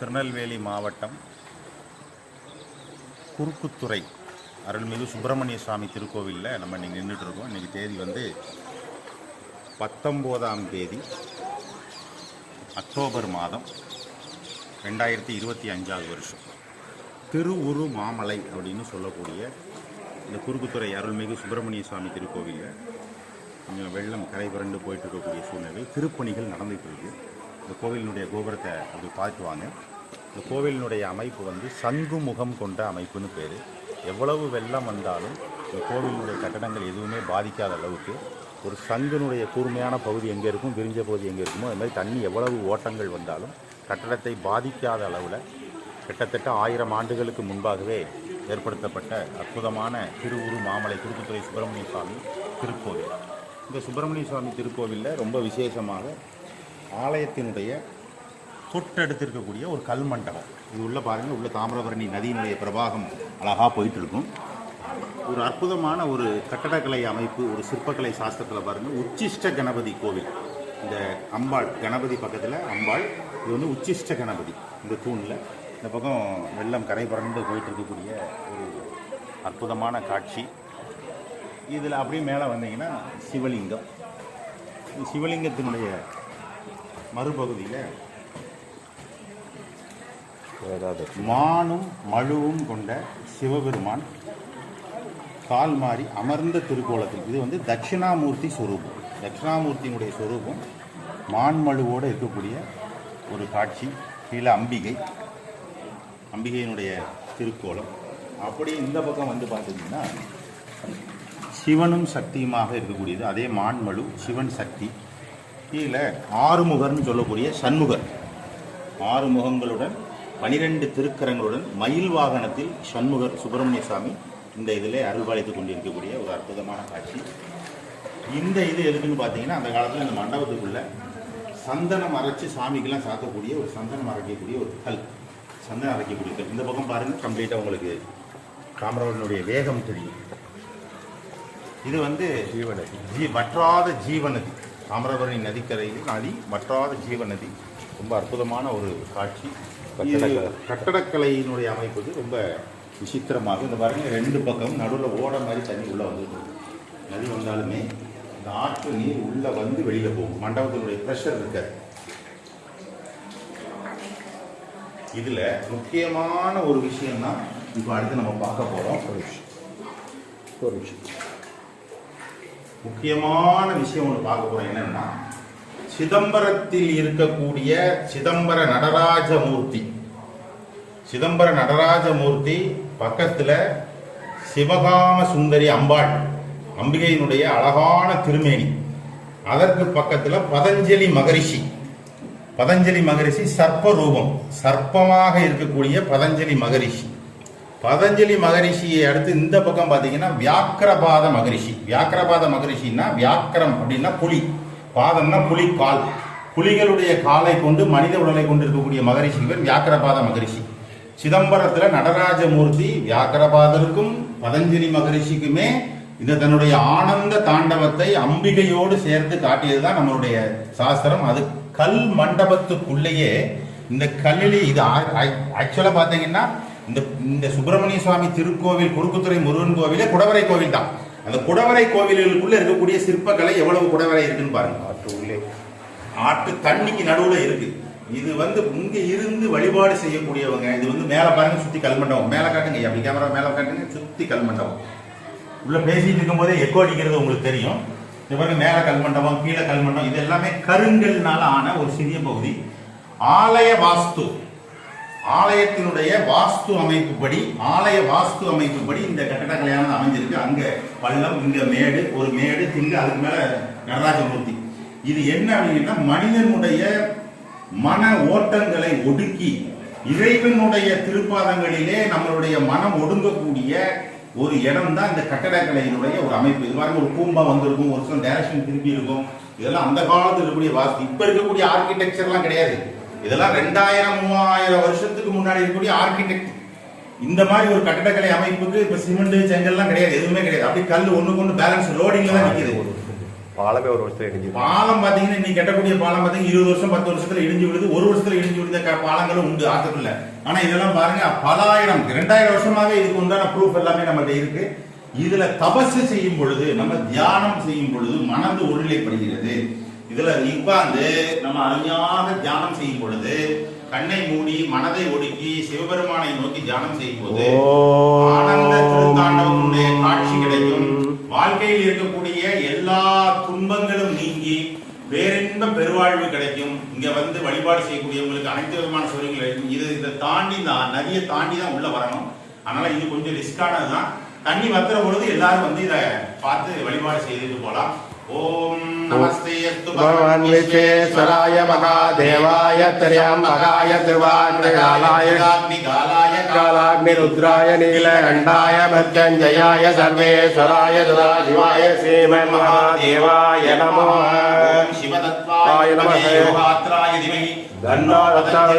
திருநெல்வேலி மாவட்டம் குறுக்குத்துறை அருள்மிகு சுப்பிரமணிய சுவாமி திருக்கோவிலில் நம்ம இன்றைக்கி நின்றுட்டுருக்கோம். இன்றைக்கி தேதி வந்து பத்தொம்போதாம் தேதி அக்டோபர் மாதம் ரெண்டாயிரத்தி இருபத்தி அஞ்சாவது வருஷம். திருவுரு மாமலை அப்படின்னு சொல்லக்கூடிய இந்த குறுக்குத்துறை அருள்மிகு சுப்பிரமணிய சுவாமி திருக்கோவிலில் கொஞ்சம் வெள்ளம் கரை புரண்டு போயிட்டு இருக்கக்கூடிய சூழ்நிலை திருப்பணிகள் நடந்துகிட்டு இருக்குது இந்த கோவிலினுடைய கோபுரத்தை அப்படி பார்த்துவாங்க. இந்த கோவிலினுடைய அமைப்பு வந்து சங்கு முகம் கொண்ட அமைப்புன்னு பேர். எவ்வளவு வெள்ளம் வந்தாலும் இந்த கோவிலினுடைய கட்டடங்கள் எதுவுமே பாதிக்காத அளவுக்கு ஒரு சங்கினுடைய கூர்மையான பகுதி எங்கே இருக்கும் விரிஞ்ச பகுதி எங்கே இருக்குமோ அது மாதிரி தண்ணி எவ்வளவு ஓட்டங்கள் வந்தாலும் கட்டடத்தை பாதிக்காத அளவில் கிட்டத்தட்ட ஆயிரம் ஆண்டுகளுக்கு முன்பாகவே ஏற்படுத்தப்பட்ட அற்புதமான திருவுரு மாமலை குறுக்குத்துறை சுப்பிரமணிய சுவாமி திருக்கோவில். இந்த சுப்பிரமணிய சுவாமி திருக்கோவிலில் ரொம்ப விசேஷமாக ஆலயத்தினுடைய தொட்டெடுத்திருக்கக்கூடிய ஒரு கல் மண்டபம். இது உள்ள பாருங்கள் உள்ள தாமிரபரணி நதியினுடைய பிரவாகம் அழகாக போயிட்டுருக்கும். ஒரு அற்புதமான ஒரு கட்டடக்கலை அமைப்பு ஒரு சிற்பக்கலை சாஸ்திரத்தில் பாருங்கள் உச்சிஷ்ட கணபதி கோவில். இந்த அம்பாள் கணபதி பக்கத்தில் அம்பாள் இது வந்து உச்சிஷ்ட கணபதி இந்த தூணில். இந்த பக்கம் வெள்ளம் கரை புரண்டு போயிட்டு இருக்கக்கூடிய ஒரு அற்புதமான காட்சி. இதில் அப்படியே மேலே வந்தீங்கன்னா சிவலிங்கம். சிவலிங்கத்தினுடைய மறுபகுதியில் மானும் மழுவும் கொண்ட சிவபெருமான் கால் மாறி அமர்ந்த திருக்கோலத்தில். இது வந்து தட்சிணாமூர்த்தி ஸ்வரூபம் தட்சிணாமூர்த்தியினுடைய ஸ்வரூபம் மான்மழுவோடு இருக்கக்கூடிய ஒரு காட்சி கீழே அம்பிகை அம்பிகையினுடைய திருக்கோலம். அப்படியே இந்த பக்கம் வந்து பார்த்தீங்கன்னா சிவனும் சக்தியுமாக இருக்கக்கூடியது. அதே மான்மழு சிவன் சக்தி. கீழே ஆறுமுகர்னு சொல்லக்கூடிய சண்முகர். ஆறு முகங்களுடன் பனிரெண்டு திருக்கரங்களுடன் மயில் வாகனத்தில் சண்முகர் சுப்பிரமணிய சுவாமி இந்த இதில் அருள்பாலித்து கொண்டிருக்கக்கூடிய ஒரு அற்புதமான காட்சி. இந்த இது எதுக்குன்னு பார்த்தீங்கன்னா அந்த காலத்தில் இந்த மண்டபத்துக்குள்ள சந்தனம் அரைச்சு சாமிக்கெல்லாம் சாத்தக்கூடிய ஒரு சந்தனம் அரைக்கக்கூடிய ஒரு கல் சந்தனம் அரைக்கக்கூடிய கல். இந்த பக்கம் பாருங்கள் கம்ப்ளீட்டாக உங்களுக்கு தாமிரவரனுடைய வேகம் தெரியும். இது வந்து ஜீவநதி. ஜீ வற்றாத ஜீவநதி. தாமிரபரணி நதிக்கரையில் நதி வற்றாத ஜீவநதி ரொம்ப அற்புதமான ஒரு காட்சி. கட்டடக்கலையினுடைய அமைப்புக்கு ரொம்ப விசித்திரமாக. இந்த பாருங்க ரெண்டு பக்கம் நடுவில் ஓட மாதிரி தண்ணி உள்ளே வந்துட்டு நதி வந்தாலுமே இந்த ஆற்று நீர் உள்ளே வந்து வெளியில் போகும். மண்டபத்தினுடைய ப்ரெஷர் இருக்காது. இதில் முக்கியமான ஒரு விஷயம் தான் இப்போ அடுத்து நம்ம பார்க்க போகிறோம் ஒரு விஷயம் ஒரு விஷயம் முக்கியமான விஷயம் ஒன்று பார்க்க போறோம் என்னென்னா சிதம்பரத்தில் இருக்கக்கூடிய சிதம்பர நடராஜமூர்த்தி. சிதம்பர நடராஜமூர்த்தி பக்கத்தில் சிவகாம சுந்தரி அம்பாள் அம்பிகையினுடைய அழகான திருமேனி. அதற்கு பக்கத்தில் பதஞ்சலி மகரிஷி. பதஞ்சலி மகரிஷி சர்ப்ப ரூபம் சர்ப்பமாக இருக்கக்கூடிய பதஞ்சலி மகரிஷி. பதஞ்சலி மகரிஷியை அடுத்து இந்த பக்கம் பார்த்தீங்கன்னா வியாக்கிரபாத மகரிஷி. வியாக்கிரபாத மகரிஷின்னா வியாக்கிரம் அப்படின்னா புலி. பாதம்னா புலி கால் புலிகளுடைய காலை கொண்டு மனித உடலை கொண்டு இருக்கக்கூடிய மகரிஷி இவர் வியாக்கிரபாத மகரிஷி. சிதம்பரத்தில் நடராஜமூர்த்தி வியாக்கிரபாதருக்கும் பதஞ்சலி மகரிஷிக்குமே இந்த தன்னுடைய ஆனந்த தாண்டவத்தை அம்பிகையோடு சேர்த்து காட்டியது தான் நம்மளுடைய சாஸ்திரம். அது கல் மண்டபத்துக்குள்ளேயே இந்த கல்லிலே இது ஆக்சுவலாக பார்த்தீங்கன்னா இந்த இந்த சுப்பிரமணிய சுவாமி திருக்கோவில் குறுக்குத்துறை முருகன் கோவிலே குடவரை கோவில் தான். அந்த குடவரை கோவில்களுக்குள்ள இருக்கக்கூடிய சிற்பக்கலை எவ்வளவு குடவரை இருக்குன்னு பாருங்க. ஆற்று உள்ளே. ஆற்று தண்ணிக்கு நடுவுல இருக்கு. இது வந்து இங்க இருந்து வழிபாடு செய்யக்கூடியவங்க. இது வந்து மேல பாருங்க சுத்தி கல்மண்டபம். மேல காட்டுங்க அப்படி கேமரா மேல காட்டுங்க சுத்தி கல்மண்டபம். உள்ள பேசிட்டு இருக்கும் போதே எக்கோ அடிக்கிறது உங்களுக்கு தெரியும். இந்த பாருங்க மேல கல்மண்டபம் கீழே கல்மண்டபம் இது எல்லாமே கருங்கல்னால ஆன ஒரு சிறிய பகுதி. ஆலய வாஸ்து. ஆலயத்தினுடைய வாஸ்து அமைப்புப்படி ஆலய வாஸ்து அமைப்புப்படி இந்த கட்டடக்கலையானது அமைஞ்சிருக்கு. அங்கே பள்ளம் இங்கே மேடு ஒரு மேடு திங்க அதுக்கு மேலே நடராஜமூர்த்தி. இது என்ன அப்படின்னா மனிதனுடைய மன ஓட்டங்களை ஒடுக்கி இறைவனுடைய திருப்பாதங்களிலே நம்மளுடைய மனம் ஒடுங்கக்கூடிய ஒரு இடம் தான் இந்த கட்டடக்கலையினுடைய ஒரு அமைப்பு. இது பாருங்க ஒரு பூம்பா வந்திருக்கும் ஒரு சில டைரக்ஷன் திருப்பி இருக்கும். இதெல்லாம் அந்த காலத்தில் இருக்கக்கூடிய வாஸ்து இப்போ இருக்கக்கூடிய ஆர்கிடெக்சர்லாம் கிடையாது. இதெல்லாம் ரெண்டாயிரம் மூவாயிரம் வருஷத்துக்கு முன்னாடி இருக்கக்கூடிய ஆர்கிடெக்ட் இந்த மாதிரி ஒரு கட்டடக்கலை அமைப்புக்கு இப்ப சிமெண்ட் செங்கல்லாம் கிடையாது எதுவுமே கிடையாது. அப்படி கல் ஒண்ணு பேலன்ஸ் லோடிங்ல தான் நிக்குது. பாலமே ஒரு வருஷத்துல இடிஞ்சு பாலம் பாத்தீங்கன்னா இன்னைக்கு கட்டக்கூடிய பாலம் பாத்தீங்கன்னா இருபது வருஷம் பத்து வருஷத்துல இடிஞ்சு விழுது. ஒரு வருஷத்துல இடிஞ்சு விழுந்த க- பாலங்களும் உண்டு ஆத்துக்குள்ள. ஆனா இதெல்லாம் பாருங்க பல ஆயிரம் ரெண்டாயிரம் வருஷமாவே இதுக்கு உண்டான ப்ரூஃப் எல்லாமே நம்மகிட்ட இருக்கு. இதுல தபசு செய்யும் பொழுது நம்ம தியானம் செய்யும் பொழுது மனது ஒருநிலைப்படுகிறது. இதுல உட்கார்ந்து நம்ம அருமையாக தியானம் செய்யும் பொழுது கண்ணை மூடி மனதை ஒடுக்கி சிவபெருமானை நோக்கி தியானம் செய்யும் போது ஆனந்த திருத்தாண்டவனுடைய காட்சி கிடைக்கும். வாழ்க்கையில் இருக்கக்கூடிய எல்லா துன்பங்களும் நீங்கி பேரின்ப பெருவாழ்வு கிடைக்கும். இங்க வந்து வழிபாடு செய்யக்கூடியவங்களுக்கு அனைத்து விதமான சௌகரியங்கள் கிடைக்கும். இது இதை தாண்டி தான் நதியை தாண்டி தான் உள்ள வரணும். அதனால இது கொஞ்சம் ரிஸ்கானது தான் தண்ணி வத்துற பொழுது எல்லாரும் வந்து இதை பார்த்து வழிபாடு செய்துட்டு போலாம் भगवान्वितेश्वराय महादेवाय त्र्यम्बकाय त्रिवान्द्रकालाय कालाग्निरुद्राय नीलकण्ठाय मृत्युञ्जयाय सर्वेश्वराय सदाशिवाय श्रीमन्महादेवाय नमो शिवदत्ताय नमः पात्राय धीमहि धन्नादत्ताय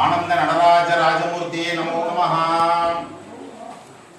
आनन्द नटराज राजमूर्ते नमो नमः